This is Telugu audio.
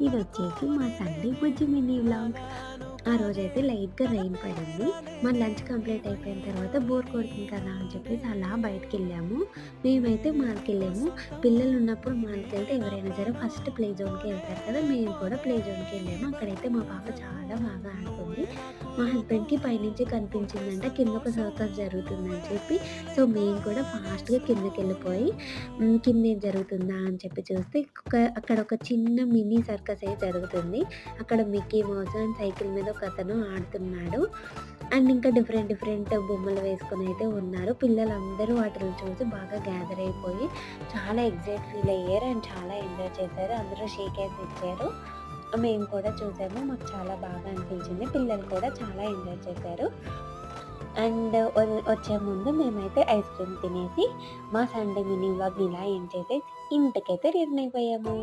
ఇది వచ్చేసి మా సండే బుజ్జి మినీ వ్లాగ్ ఆ రోజైతే లైట్గా రెయిన్ పడింది. మన లంచ్ కంప్లీట్ అయిపోయిన తర్వాత బోర్ కొడుతుంది కదా అని చెప్పేసి అలా బయటకు వెళ్ళాము మేమైతే మాల్కి వెళ్ళాము పిల్లలు ఉన్నప్పుడు మాల్కి వెళ్తే ఎవరైనా సరే ఫస్ట్ ప్లే జోన్కి వెళ్తారు కదా మేము కూడా ప్లే జోన్కి వెళ్ళాము. అక్కడైతే మా పాప చాలా బాగా ఆడుకుంది మా హస్బెండ్కి పైనుంచి కనిపించిందంట కింద ఒక సర్కస్ జరుగుతుందని చెప్పి. సో మేము కూడా ఫాస్ట్గా కిందకి వెళ్ళిపోయి కింద ఏం జరుగుతుందా అని చెప్పి చూస్తే ఒక- అక్కడ ఒక చిన్న మినీ సర్కస్ అయితే జరుగుతుంది. అక్కడ మిక్కీ మౌస్ అండ్ సైకిల్ మీద ఒక అతను ఆడుతున్నాడు. అండ్ ఇంకా డిఫరెంట్ డిఫరెంట్ బొమ్మలు వేసుకొని అయితే ఉన్నారు. పిల్లలందరూ వాటిని చూసి బాగా గ్యాదర్ అయిపోయి చాలా ఎగ్జైట్ ఫీల్ అయ్యారు అండ్ చాలా ఎంజాయ్ చేశారు. అందరూ షేక్ హ్యాండ్స్ ఇచ్చారు. మేము కూడా చూసాము. మాకు చాలా బాగా అనిపించింది. పిల్లలు కూడా చాలా ఎంజాయ్ చేశారు. అండ్ వచ్చే ముందు మేమైతే ఐస్ క్రీమ్ తినేసి మా సండే మినీ వ్లాగ్ ఇలా ఏం చేసి ఇంటికైతే రిటర్న్ అయిపోయాము.